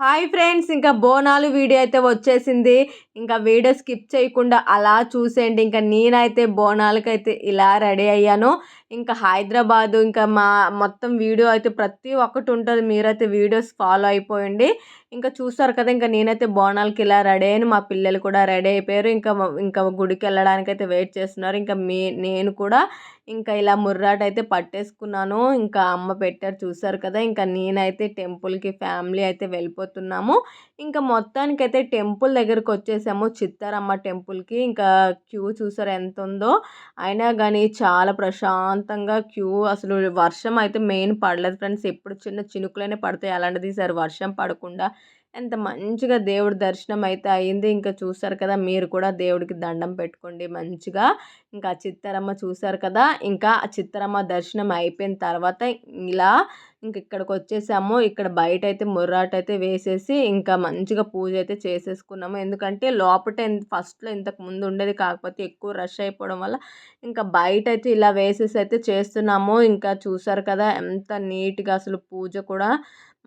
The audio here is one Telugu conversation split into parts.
హాయ్ ఫ్రెండ్స్ ఇంకా బోనాలు వీడియో అయితే వచ్చేసింది. ఇంకా వీడియో స్కిప్ చేయకుండా అలా చూసేయండి. ఇంకా నేనైతే బోనాలకైతే ఇలా రెడీ అయ్యాను. ఇంకా హైదరాబాద్ ఇంకా మా మొత్తం వీడియో అయితే ప్రతి ఒక్కటి ఉంటుంది. మీరైతే వీడియోస్ ఫాలో అయిపోయండి. ఇంకా చూస్తారు కదా ఇంకా నేనైతే బోనాలకి ఇలా రెడీ అయ్యాను. మా పిల్లలు కూడా రెడీ అయిపోయారు. ఇంకా ఇంకా గుడికి వెళ్ళడానికి అయితే వెయిట్ చేస్తున్నారు. ఇంకా మీ నేను కూడా ఇంకా ఇలా ముర్రాట అయితే పట్టేసుకున్నాను. ఇంకా అమ్మ పెట్టారు చూసారు కదా ఇంకా నేనైతే టెంపుల్కి ఫ్యామిలీ అయితే వెళ్ళిపోతున్నాము. ఇంకా మొత్తానికైతే టెంపుల్ దగ్గరకు వచ్చేసాము. చిత్తారమ్మ టెంపుల్కి. ఇంకా క్యూ చూసారు ఎంత ఉందో. అయినా కానీ చాలా ప్రశాంతంగా క్యూ. అసలు వర్షం అయితే మెయిన్ పడలేదు ఫ్రెండ్స్. ఎప్పుడు చిన్న చినుకులనే పడతాయి. అలాంటిది ఈసారి వర్షం పడకుండా ఎంత మంచిగా దేవుడి దర్శనం అయితే అయింది. ఇంకా చూసారు కదా మీరు కూడా దేవుడికి దండం పెట్టుకోండి మంచిగా. ఇంకా చిత్తరమ్మ చూసారు కదా ఇంకా చిత్తరమ్మ దర్శనం అయిపోయిన తర్వాత ఇలా ఇంక ఇక్కడికి వచ్చేసాము. ఇక్కడ బయట అయితే ముర్రాట అయితే వేసేసి ఇంకా మంచిగా పూజ అయితే చేసేసుకున్నాము. ఎందుకంటే లోపల ఫస్ట్లో ఇంతకు ముందు ఉండేది కాకపోతే ఎక్కువ రష్ అయిపోవడం వల్ల ఇంకా బయట అయితే ఇలా వేసేసి అయితే చేస్తున్నాము. ఇంకా చూసారు కదా ఎంత నీట్గా అసలు పూజ కూడా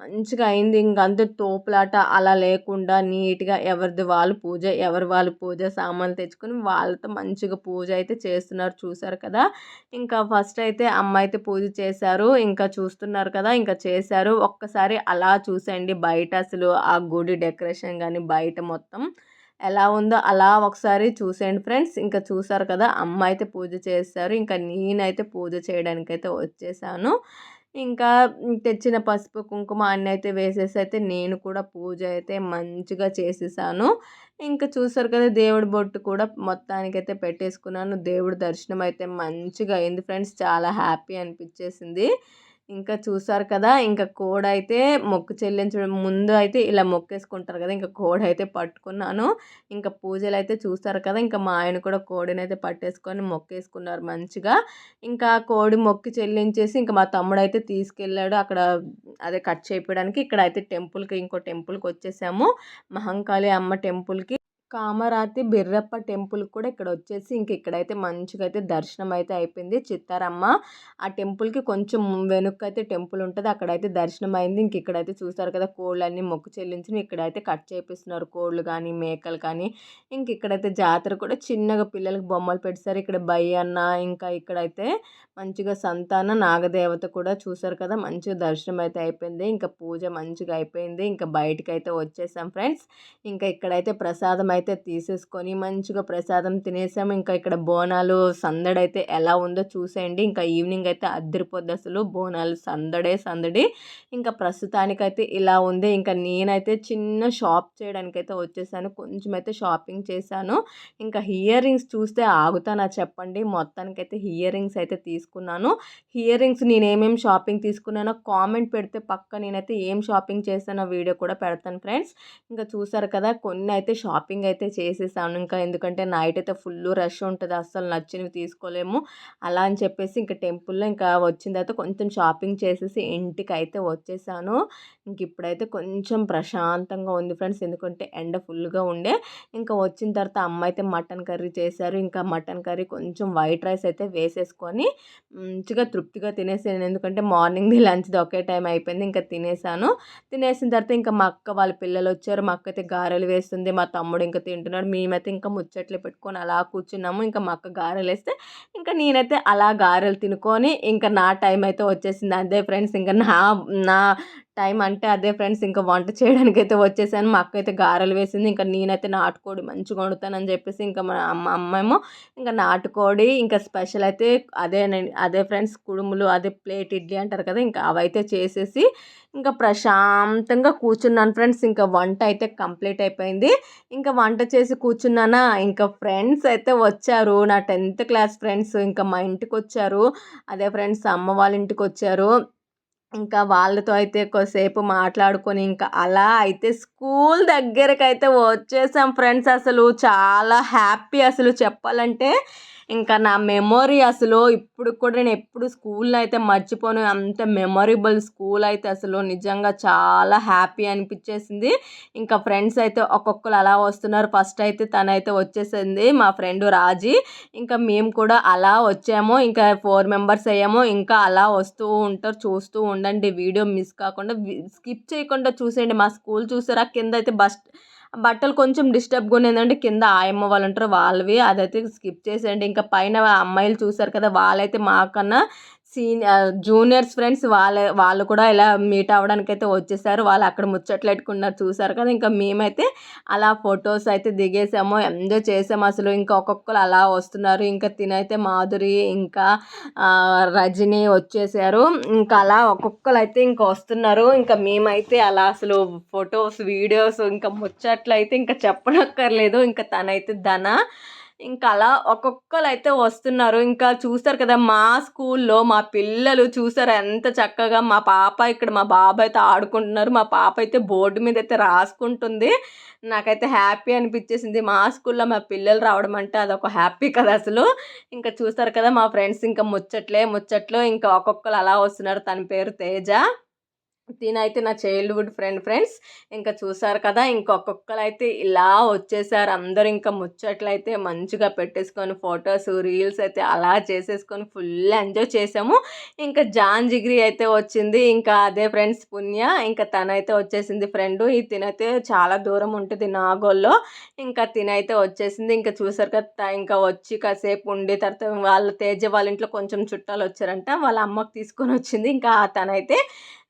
మంచిగా అయింది. ఇంకంతే తోపులాట అలా లేకుండా నీట్గా ఎవరిది వాళ్ళు పూజ ఎవరి వాళ్ళు పూజ సామాన్లు తెచ్చుకొని వాళ్ళతో మంచిగా పూజ అయితే చేస్తున్నారు. చూసారు కదా? ఇంకా ఫస్ట్ అయితే అమ్మ అయితే పూజ చేశారు. ఇంకా చూస్తున్నారు కదా? ఇంకా చేశారు. ఒక్కసారి అలా చూసేయండి. బయట అసలు ఆ గుడి డెకరేషన్ కానీ బయట మొత్తం ఎలా ఉందో అలా ఒకసారి చూసేయండి ఫ్రెండ్స్. ఇంకా చూసారు కదా? అమ్మ అయితే పూజ చేస్తారు ఇంకా నేనైతే పూజ చేయడానికైతే వచ్చేసాను. ఇంకా తెచ్చిన పసుపు కుంకుమ అన్నీ అయితే వేసేసి అయితే నేను కూడా పూజ అయితే మంచిగా చేసేసాను. ఇంకా చూసారు కదా దేవుడి బొట్టు కూడా మొత్తానికైతే పెట్టేసుకున్నాను. దేవుడి దర్శనం అయితే మంచిగా అయింది ఫ్రెండ్స్. చాలా హ్యాపీ అనిపించేసింది. ఇంకా చూసారు కదా! ఇంకా కోడ అయితే మొక్కు చెల్లించడం ముందు అయితే ఇలా మొక్కేసుకుంటారు కదా! ఇంకా కోడ అయితే పట్టుకున్నాను. ఇంకా పూజలు అయితే చూస్తారు కదా! ఇంకా మా ఆయన కూడా కోడిని అయితే పట్టేసుకొని మొక్కేసుకున్నారు మంచిగా. ఇంకా కోడి మొక్కి చెల్లించేసి ఇంకా మా తమ్ముడు అయితే తీసుకెళ్ళాడు. అక్కడ అదే కట్ చేయడానికి ఇక్కడ అయితే టెంపుల్కి ఇంకో టెంపుల్కి వచ్చేసాము. మహంకాళి అమ్మ టెంపుల్కి. కామరాతి బిర్రప్ప టెంపుల్ కూడా ఇక్కడ వచ్చేసి ఇంక ఇక్కడైతే మంచిగా అయితే దర్శనం అయితే అయిపోయింది. చిత్తారమ్మ ఆ టెంపుల్కి కొంచెం వెనుక అయితే టెంపుల్ ఉంటుంది. అక్కడైతే దర్శనం అయింది ఇంక ఇక్కడైతే చూస్తారు కదా కోళ్ళన్నీ మొక్కు చెల్లించి ఇక్కడైతే కట్ చేపిస్తున్నారు. కోళ్ళు కానీ మేకలు కానీ ఇంక ఇక్కడైతే జాతర కూడా చిన్నగా పిల్లలకి బొమ్మలు పెడతారు. ఇక్కడ బై అన్న ఇంకా ఇక్కడైతే మంచిగా సంతాన నాగదేవత కూడా చూసారు కదా! మంచిగా దర్శనం అయితే అయిపోయింది. ఇంకా పూజ మంచిగా అయిపోయింది. ఇంకా బయటకు అయితే వచ్చేసాం ఫ్రెండ్స్. ఇంకా ఇక్కడైతే ప్రసాదం అయితే తీసేసుకొని మంచిగా ప్రసాదం తినేసాం. ఇంకా ఇక్కడ బోనాలు సందడి అయితే ఎలా ఉందో చూసేయండి. ఇంకా ఈవినింగ్ అయితే అద్దరిపోద్ది అసలు. బోనాలు సందడే సందడి. ఇంకా ప్రస్తుతానికైతే ఇలా ఉంది. ఇంకా నేనైతే చిన్న షాప్ చేయడానికైతే వచ్చేసాను. కొంచెం అయితే షాపింగ్ చేశాను. ఇంకా ఇయర్ రింగ్స్ చూస్తే ఆగుతానా చెప్పండి. మొత్తానికైతే ఇయర్ రింగ్స్ అయితే తీసుకున్నాను. ఇయర్ రింగ్స్ నేను ఏమేమి షాపింగ్ తీసుకున్నానో కామెంట్ పెడితే పక్క నేనైతే ఏం షాపింగ్ చేస్తానో వీడియో కూడా పెడతాను ఫ్రెండ్స్ ఇంకా చూసారు కదా కొన్ని అయితే షాపింగ్ అయితే చేసేసాను. ఇంకా ఎందుకంటే నైట్ అయితే ఫుల్ రష్ ఉంటుంది అస్సలు నచ్చినవి తీసుకోలేము. అలా అని చెప్పేసి ఇంకా టెంపుల్లో ఇంకా వచ్చిన తర్వాత కొంచెం షాపింగ్ చేసేసి ఇంటికి అయితే వచ్చేసాను. ఇంక ఇప్పుడైతే కొంచెం ప్రశాంతంగా ఉంది ఫ్రెండ్స్ ఎందుకంటే ఎండ ఫుల్గా ఉండే. ఇంకా వచ్చిన తర్వాత అమ్మ అయితే మటన్ కర్రీ చేశారు. ఇంకా మటన్ కర్రీ కొంచెం వైట్ రైస్ అయితే వేసేసుకొని మంచిగా తృప్తిగా తినేసాను ఎందుకంటే మార్నింగ్ది లంచ్ది ఒకే టైం అయిపోయింది ఇంకా తినేసాను. తినేసిన తర్వాత ఇంకా మా అక్క వాళ్ళ పిల్లలు వచ్చారు. మా అక్క అయితే గారెలు వేస్తుంది మా తమ్ముడు ఇంకా తింటున్నాడు. మేమైతే ఇంకా ముచ్చట్లు పెట్టుకొని అలా కూర్చున్నాము. ఇంకా మా అక్క గారెలు వేస్తే ఇంకా నేనైతే అలా గారెలు తినుకొని ఇంకా నా టైం అయితే వచ్చేసింది. అదే ఫ్రెండ్స్ ఇంకా నా నా టైం అంటే అదే ఫ్రెండ్స్ ఇంకా వంట చేయడానికి అయితే వచ్చేసాను. మా అక్క అయితే గారెలు వేసింది. ఇంకా నేనైతే నాటుకోడి మంచిగా వండుతానని చెప్పేసి ఇంకా మా అమ్మ అమ్మేమో ఇంకా నాటుకోడి ఇంకా స్పెషల్ అయితే అదే అదే ఫ్రెండ్స్ కుడుములు అదే ప్లేట్ ఇడ్లీ అంటారు కదా ఇంకా అవైతే చేసేసి ఇంకా ప్రశాంతంగా కూర్చున్నాను ఫ్రెండ్స్. ఇంకా వంట అయితే కంప్లీట్ అయిపోయింది. ఇంకా వంట చేసి కూర్చున్నానా? ఇంకా ఫ్రెండ్స్ అయితే వచ్చారు. నా టెన్త్ క్లాస్ ఫ్రెండ్స్ ఇంకా మా ఇంటికి వచ్చారు అదే ఫ్రెండ్స్ అమ్మ వాళ్ళ ఇంటికి వచ్చారు ఇంకా వాళ్ళతో అయితే కొద్దిసేపు మాట్లాడుకొని ఇంకా అలా అయితే స్కూల్ దగ్గరకైతే వచ్చేసాం ఫ్రెండ్స్ అసలు. చాలా హ్యాపీ అసలు చెప్పాలంటే. ఇంకా నా మెమొరీ అసలు ఇప్పుడు కూడా నేను ఎప్పుడు స్కూల్లో అయితే మర్చిపోను. అంత మెమొరబుల్ స్కూల్ అయితే అసలు నిజంగా చాలా హ్యాపీ అనిపించేసింది. ఇంకా ఫ్రెండ్స్ అయితే ఒక్కొక్కరు అలా వస్తున్నారు. ఫస్ట్ అయితే తనైతే వచ్చేసింది మా ఫ్రెండ్ రాజీ. ఇంకా మేము కూడా అలా వచ్చాము. ఇంకా ఫోర్ మెంబర్స్ అయ్యాము. ఇంకా అలా వస్తూ ఉంటారు చూస్తూ ఉండండి. వీడియో మిస్ కాకుండా స్కిప్ చేయకుండా చూసేయండి. మా స్కూల్ చూసారా? కింద అయితే బస్ బట్టలు కొంచెం డిస్టర్బ్గా ఉంది ఏంటంటే కింద ఆయమ్మ వాళ్ళు ఉంటారు వాళ్ళవి అదైతే స్కిప్ చేసేయండి. ఇంకా పైన అమ్మాయిలు చూసారు కదా వాళ్ళైతే మాకన్నా సీనియర్ జూనియర్స్ ఫ్రెండ్స్ వాళ్ళ వాళ్ళు కూడా ఇలా మీట్ అవ్వడానికి అయితే వచ్చేసారు. వాళ్ళు అక్కడ ముచ్చట్లు పెట్టుకున్నారు చూసారు కదా. ఇంకా మేమైతే అలా ఫొటోస్ అయితే దిగేసాము. ఎంజాయ్ చేసాము అసలు. ఇంకా ఒక్కొక్కరు అలా వస్తున్నారు. ఇంకా తినైతే మాధురి ఇంకా రజని వచ్చేసారు. ఇంకా అలా ఒక్కొక్కరు అయితే ఇంకా వస్తున్నారు. ఇంకా మేమైతే అలా అసలు ఫొటోస్ వీడియోస్ ఇంకా ముచ్చట్లు అయితే ఇంకా చెప్పనక్కర్లేదు. ఇంకా తనైతే ధన. ఇంకా అలా ఒక్కొక్కరు అయితే వస్తున్నారు. ఇంకా చూస్తారు కదా మా స్కూల్లో మా పిల్లలు చూసారు ఎంత చక్కగా మా పాప ఇక్కడ మా బాబాయ్ అయితే ఆడుకుంటున్నారు. మా పాప అయితే బోర్డు మీద అయితే రాసుకుంటుంది. నాకైతే హ్యాపీ అనిపించేసింది. మా స్కూల్లో మా పిల్లలు రావడం అంటే అదొక హ్యాపీ కదా అసలు. ఇంకా చూస్తారు కదా మా ఫ్రెండ్స్ ఇంకా ముచ్చట్లే ముచ్చట్లు. ఇంకా ఒక్కొక్కరు అలా వస్తున్నారు. తన పేరు తేజ. తినైతే నా చైల్డ్హుడ్ ఫ్రెండ్ ఫ్రెండ్స్ ఇంకా చూసారు కదా ఇంకొక్కొక్కరు అయితే ఇలా వచ్చేసారు. అందరూ ఇంకా ముచ్చట్లయితే మంచిగా పెట్టేసుకొని ఫొటోస్ రీల్స్ అయితే అలా చేసేసుకొని ఫుల్ ఎంజాయ్ చేసాము. ఇంకా జాన్ జిగ్రీ అయితే వచ్చింది. ఇంకా అదే ఫ్రెండ్స్ పుణ్య ఇంకా తనైతే వచ్చేసింది ఫ్రెండ్ ఈ తినైతే చాలా దూరం ఉంటుంది నాగోల్లో. ఇంకా తినైతే వచ్చేసింది. ఇంకా చూసారు కదా ఇంకా వచ్చి కాసేపు ఉండి తర్వాత వాళ్ళ తేజ వాళ్ళ ఇంట్లో కొంచెం చుట్టాలు వచ్చారంట. వాళ్ళ అమ్మకి తీసుకొని వచ్చింది. ఇంకా తనైతే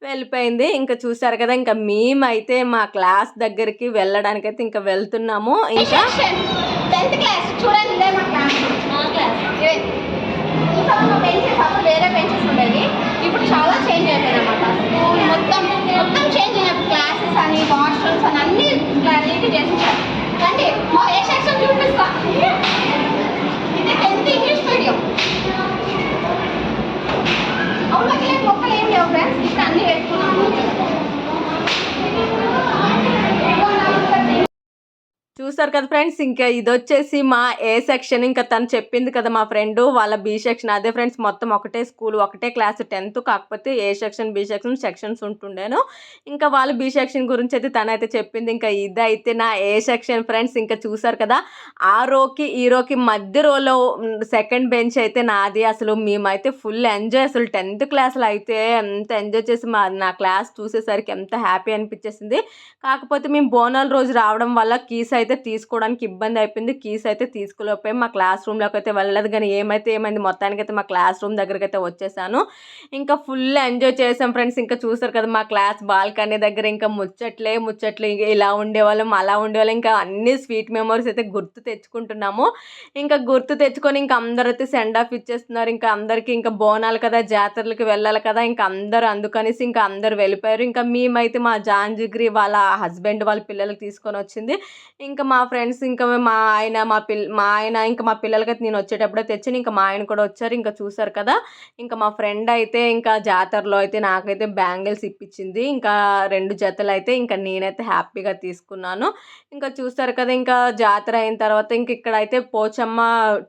వెళ్ళిపోయింది. ఇంకా చూసారు కదా ఇంకా మేమైతే మా క్లాస్ దగ్గరికి వెళ్ళడానికైతే ఇంకా వెళ్తున్నాము. ఇంకా చూసారు కదా ఫ్రెండ్స్ ఇంకా ఇది వచ్చేసి మా ఏ సెక్షన్ ఇంకా తను చెప్పింది కదా మా ఫ్రెండ్ వాళ్ళ బి సెక్షన్. అదే ఫ్రెండ్స్ మొత్తం ఒకటే స్కూల్ ఒకటే క్లాస్ టెన్త్ కాకపోతే A section B section sections ఉంటుండేను. ఇంకా వాళ్ళ బి సెక్షన్ గురించి అయితే తనైతే చెప్పింది. ఇంకా ఇదైతే నా ఏ సెక్షన్ ఫ్రెండ్స్ ఇంకా చూసారు కదా ఆ రోకి ఈ రోకి మధ్య రోలో సెకండ్ బెంచ్ అయితే నాది. అసలు మేమైతే ఫుల్ ఎంజాయ్ అసలు టెన్త్ క్లాస్లో అయితే ఎంత ఎంజాయ్ చేసి మా నా క్లాస్ చూసేసరికి ఎంత హ్యాపీ అనిపించేసింది. కాకపోతే మేము బోనాల రోజు రావడం వల్ల కీస్ అయితే తీసుకోవడానికి ఇబ్బంది అయిపోయింది. కీస్ అయితే తీసుకోలేకపోయి మా క్లాస్ రూమ్లోకి అయితే వెళ్ళలేదు. కానీ ఏమైతే ఏమైంది మొత్తానికి అయితే మా క్లాస్ రూమ్ దగ్గరికి అయితే వచ్చేసాను. ఇంకా ఫుల్ ఎంజాయ్ చేసాం ఫ్రెండ్స్. ఇంకా చూసారు కదా మా క్లాస్ బాల్కనీ దగ్గర ఇంకా ముచ్చట్లే ముచ్చట్లు ఇంకా ఇలా ఉండేవాళ్ళం అలా ఉండేవాళ్ళం. ఇంకా అన్ని స్వీట్ మెమరీస్ అయితే గుర్తు తెచ్చుకుంటున్నాము. ఇంకా గుర్తు తెచ్చుకొని ఇంకా అందరూ అయితే సెండ్ ఆఫ్ ఇచ్చేస్తున్నారు. ఇంకా అందరికీ ఇంకా బోనాలు కదా జాతరలకు వెళ్ళాలి కదా ఇంకా అందరూ అందుకనేసి ఇంకా అందరు వెళ్ళిపోయారు. ఇంకా మేమైతే మా జాన్జిగ్రి వాళ్ళ హస్బెండ్ వాళ్ళ పిల్లలకి తీసుకొని వచ్చింది. ఇంకా ఇంకా మా ఫ్రెండ్స్ ఇంకా మా ఆయన మా పిల్ మా ఆయన ఇంకా మా పిల్లలకైతే నేను వచ్చేటప్పుడే తెచ్చాను. ఇంకా మా ఆయన కూడా వచ్చారు. ఇంకా చూసారు కదా. ఇంకా మా ఫ్రెండ్ అయితే ఇంకా జాతరలో అయితే నాకైతే బ్యాంగిల్స్ ఇప్పించింది. ఇంకా రెండు జతలు అయితే ఇంకా నేనైతే హ్యాపీగా తీసుకున్నాను. ఇంకా చూస్తారు కదా ఇంకా జాతర అయిన తర్వాత ఇంక ఇక్కడైతే పోచమ్మ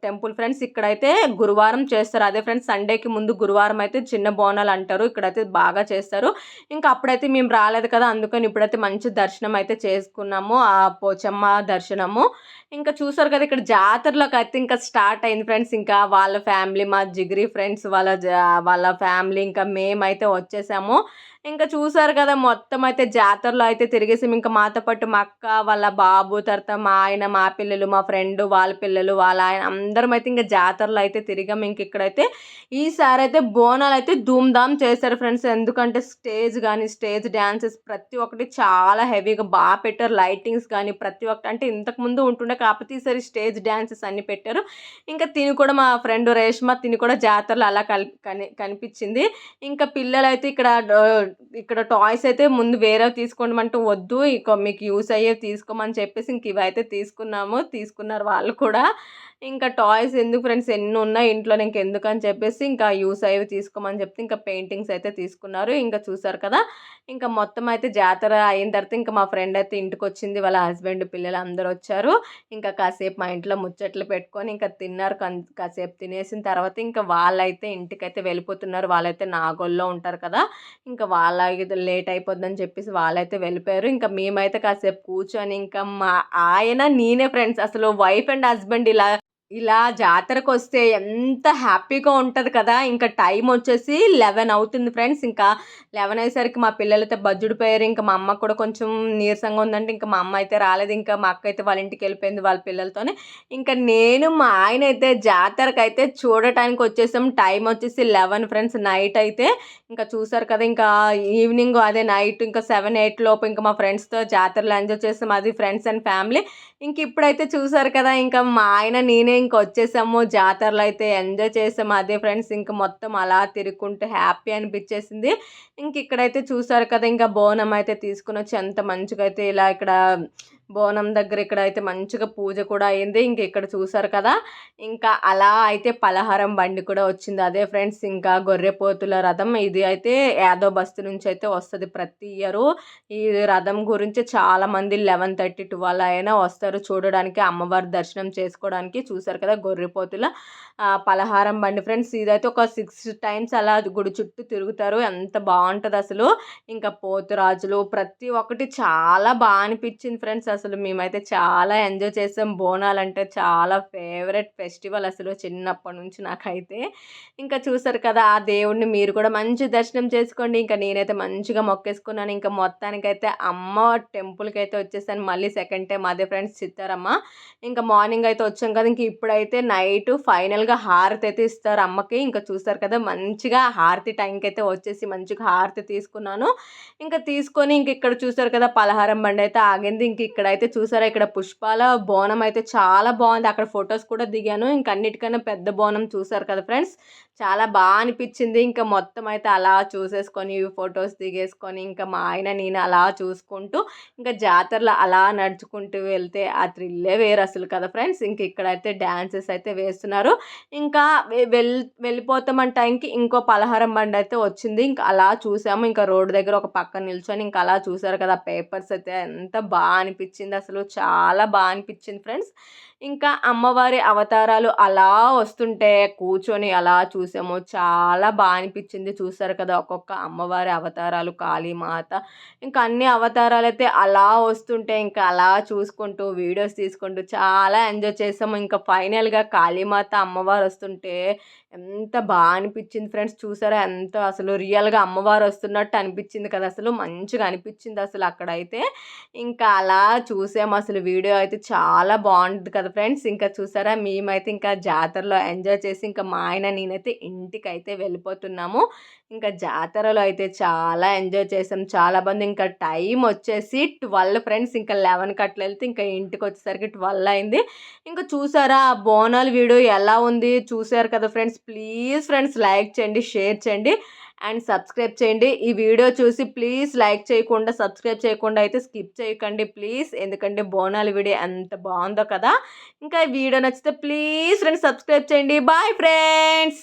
టెంపుల్ ఫ్రెండ్స్ ఇక్కడైతే గురువారం చేస్తారు. అదే ఫ్రెండ్స్ సండేకి ముందు గురువారం అయితే చిన్న బోనాలు అంటారు. ఇక్కడైతే బాగా చేస్తారు. ఇంకా అప్పుడైతే మేము రాలేదు కదా అందుకని ఇప్పుడైతే మంచి దర్శనం అయితే చేసుకున్నాము. ఆ పోచమ్మ దర్శనము. ఇంకా చూసారు కదా ఇక్కడ జాతరలోకి అయితే ఇంకా స్టార్ట్ అయింది ఫ్రెండ్స్. ఇంకా వాళ్ళ ఫ్యామిలీ మా జిగిరి ఫ్రెండ్స్ వాళ్ళ వాళ్ళ ఫ్యామిలీ ఇంకా మేమైతే వచ్చేసాము. ఇంకా చూసారు కదా మొత్తం అయితే జాతరలో అయితే తిరిగేసి ఇంకా మాతో పాటు మా అక్క వాళ్ళ బాబు తర్వాత మా ఆయన మా పిల్లలు మా ఫ్రెండ్ వాళ్ళ పిల్లలు వాళ్ళ ఆయన అందరం అయితే ఇంకా జాతరలో అయితే తిరిగాం. ఇంక ఇక్కడైతే ఈసారి అయితే బోనాలు అయితే ధూమ్ధామ్ చేశారు ఫ్రెండ్స్. ఎందుకంటే స్టేజ్ కానీ స్టేజ్ డ్యాన్సెస్ ప్రతి ఒక్కటి చాలా హెవీగా బాగా పెట్టారు. లైటింగ్స్ కానీ ప్రతి ఒక్కటి అంటే ఇంతకుముందు ఉంటుండే కాకపోతే ఈసారి స్టేజ్ డ్యాన్సెస్ అన్ని పెట్టారు. ఇంకా తిని కూడా మా ఫ్రెండ్ రేష్మ తిని కూడా జాతరలో అలా కలిపి కని కనిపించింది. ఇంకా పిల్లలైతే ఇక్కడ ఇక్కడ టాయ్స్ అయితే ముందు వేరే తీసుకోమంటూ వద్దు ఇక మీకు యూస్ అయ్యే తీసుకోమని చెప్పేసి ఇంక ఇవైతే తీసుకున్నాము తీసుకున్నారు వాళ్ళు కూడా. ఇంకా టాయ్స్ ఎందుకు ఫ్రెండ్స్ ఎన్ని ఉన్నాయి ఇంట్లో ఇంక ఎందుకని చెప్పేసి ఇంకా యూస్ అయ్యి తీసుకోమని చెప్తే ఇంకా పెయింటింగ్స్ అయితే తీసుకున్నారు. ఇంకా చూసారు కదా ఇంకా మొత్తం అయితే జాతర అయిన తర్వాత ఇంకా మా ఫ్రెండ్ అయితే ఇంటికి వచ్చింది వాళ్ళ హస్బెండ్ పిల్లలు అందరూ వచ్చారు. ఇంకా కాసేపు మా ఇంట్లో ముచ్చట్లు పెట్టుకొని ఇంకా తిన్నారు. కాసేపు తినేసిన తర్వాత ఇంకా వాళ్ళైతే ఇంటికైతే వెళ్ళిపోతున్నారు. వాళ్ళైతే నాగోల్లో ఉంటారు కదా ఇంకా వాళ్ళ లేట్ అయిపోద్దని చెప్పేసి వాళ్ళైతే వెళ్ళిపోయారు. ఇంకా మేమైతే కాసేపు కూర్చొని ఇంకా మా ఆయన నేనే ఫ్రెండ్స్. అసలు వైఫ్ అండ్ హస్బెండ్ ఇలా ఇలా జాతరకు వస్తే ఎంత హ్యాపీగా ఉంటుంది కదా! ఇంకా టైం వచ్చేసి లెవెన్ అవుతుంది ఫ్రెండ్స్. ఇంకా లెవెన్ అయ్యేసరికి మా పిల్లలైతే అయితే బజ్జుడిపోయారు ఇంకా మా అమ్మ కూడా కొంచెం నీరసంగా ఉందంటే ఇంకా మా అమ్మ అయితే రాలేదు. ఇంకా మా అక్క అయితే వాళ్ళ ఇంటికి వెళ్ళిపోయింది వాళ్ళ పిల్లలతోనే. ఇంకా నేను మా ఆయన అయితే జాతరకు అయితే చూడటానికి వచ్చేసాం. టైం వచ్చేసి లెవెన్ ఫ్రెండ్స్ నైట్ అయితే. ఇంకా చూసారు కదా! ఇంకా ఈవినింగ్ అదే నైట్ ఇంకా సెవెన్ ఎయిట్ లోపు ఇంకా మా ఫ్రెండ్స్తో జాతరలో ఎంజాయ్ చేస్తాం అది ఫ్రెండ్స్ అండ్ ఫ్యామిలీ. ఇంక ఇప్పుడైతే చూసారు కదా! ఇంకా మా ఆయన నేనే ఇంక వచ్చేసాము జాతరలో అయితే ఎంజాయ్ చేసాము అదే ఫ్రెండ్స్ ఇంకా మొత్తం అలా తిరుగుకుంటూ హ్యాపీ అనిపించేసింది. ఇంక ఇక్కడైతే చూసారు కదా ఇంకా బోనం అయితే తీసుకుని వచ్చి ఎంత మంచిగా అయితే ఇలా ఇక్కడ బోనం దగ్గర ఇక్కడ అయితే మంచిగా పూజ కూడా అయింది. ఇంక ఇక్కడ చూసారు కదా ఇంకా అలా అయితే పలహారం బండి కూడా వచ్చింది. అదే ఫ్రెండ్స్ ఇంకా గొర్రెపోతుల రథం ఇది అయితే యాదో బస్తు నుంచి అయితే వస్తుంది ప్రతి ఇయరు. ఈ రథం గురించి చాలా మంది లెవెన్ థర్టీ ట్వెల్వ్ అయినా వస్తారు చూడడానికి అమ్మవారి దర్శనం చేసుకోవడానికి. చూసారు కదా గొర్రెపోతుల పలహారం బండి. ఫ్రెండ్స్ ఇదైతే ఒక సిక్స్ టైమ్స్ అలా గుడి చుట్టూ తిరుగుతారు. ఎంత బాగుంటుంది అసలు. ఇంకా పోతురాజులు ప్రతి ఒక్కటి చాలా బాగా అనిపించింది ఫ్రెండ్స్ అసలు అసలు మేమైతే చాలా ఎంజాయ్ చేసాం. బోనాలు అంటే చాలా ఫేవరెట్ ఫెస్టివల్ అసలు చిన్నప్పటి నుంచి నాకైతే. ఇంకా చూసారు కదా ఆ దేవుడిని మీరు కూడా మంచి దర్శనం చేసుకోండి. ఇంకా నేనైతే మంచిగా మొక్కేసుకున్నాను. ఇంకా మొత్తానికైతే అమ్మ టెంపుల్కి అయితే వచ్చేసాను. మళ్ళీ సెకండ్ టైం అదే ఫ్రెండ్స్ చిత్తారమ్మ. ఇంకా మార్నింగ్ అయితే వచ్చాం కదా ఇంక ఇప్పుడైతే నైట్ ఫైనల్గా హారతి అయితే ఇస్తారు అమ్మకి. ఇంకా చూస్తారు కదా మంచిగా హారతి టైంకి అయితే వచ్చేసి మంచిగా హారతి తీసుకున్నాను. ఇంకా తీసుకొని ఇంక ఇక్కడ చూసారు కదా పలహారం బండి అయితే ఆగింది. ఇంక ఇక్కడ అయితే చూసారా ఇక్కడ పుష్పాల బోనం అయితే చాలా బాగుంది. అక్కడ ఫొటోస్ కూడా దిగాను. ఇంక అన్నిటికన్నా పెద్ద బోనం చూసారు కదా ఫ్రెండ్స్. చాలా బాగా అనిపించింది. ఇంకా మొత్తం అయితే అలా చూసేసుకొని ఫొటోస్ దిగేసుకొని ఇంకా మా ఆయన నేను అలా చూసుకుంటూ ఇంకా జాతరలో అలా నడుచుకుంటూ వెళ్తే ఆ థ్రిల్లే వేరు అసలు కదా ఫ్రెండ్స్. ఇంక ఇక్కడైతే డ్యాన్సెస్ అయితే వేస్తున్నారు. ఇంకా వె- వెల్ వెళ్ళిపోతామన్న టైంకి ఇంకో పలహారం బండి అయితే వచ్చింది. ఇంకా అలా చూసాము. ఇంకా రోడ్డు దగ్గర ఒక పక్క నిల్చొని ఇంకా అలా చూసారు కదా పేపర్స్ అయితే ఎంత బాగా అనిపించింది అసలు చాలా బాగా అనిపించింది ఫ్రెండ్స్. ఇంకా అమ్మవారి అవతారాలు అలా వస్తుంటే కూర్చొని అలా చూసాము చాలా బాగా అనిపించింది. చూసారు కదా ఒక్కొక్క అమ్మవారి అవతారాలు కాళీమాత. ఇంకా అన్ని అవతారాలు అయితే అలా వస్తుంటే ఇంకా అలా చూసుకుంటూ వీడియోస్ తీసుకుంటూ చాలా ఎంజాయ్ చేసాము. ఇంకా ఫైనల్గా కాళీమాత అమ్మవారు వస్తుంటే ఎంత బాగా అనిపించింది ఫ్రెండ్స్. చూసారా ఎంత అసలు రియల్గా అమ్మవారు వస్తున్నట్టు అనిపించింది కదా అసలు మంచిగా అనిపించింది అసలు అక్కడైతే. ఇంకా అలా చూసాము అసలు వీడియో అయితే చాలా బాగుంటుంది కదా ఫ్రెండ్స్ ఇంకా చూసారా? మేమైతే ఇంకా జాతరలో ఎంజాయ్ చేసి ఇంకా మా ఆయన నేనైతే ఇంటికి అయితే వెళ్ళిపోతున్నాము. ఇంకా జాతరలో అయితే చాలా ఎంజాయ్ చేసాం. చాలా మంది ఇంకా టైం వచ్చేసి ట్వెల్వ్ ఫ్రెండ్స్ ఇంకా లెవెన్ కట్ల వెళ్తే ఇంకా ఇంటికి వచ్చేసరికి ట్వెల్వ్ అయింది. ఇంకా చూసారా? బోనాల వీడియో ఎలా ఉంది? చూసారు కదా ఫ్రెండ్స్? ప్లీజ్ ఫ్రెండ్స్ లైక్ చేయండి షేర్ చేయండి. అండ్ సబ్స్క్రైబ్ చేయండి. ఈ వీడియో చూసి ప్లీజ్ లైక్ చేయకుండా సబ్స్క్రైబ్ చేయకుండా అయితే స్కిప్ చేయకండి ప్లీజ్. ఎందుకంటే బోనాల వీడియో ఎంత బాగుందో కదా. ఇంకా ఈ వీడియో నచ్చితే ప్లీజ్ ఫ్రెండ్స్ సబ్స్క్రైబ్ చేయండి. Bye friends!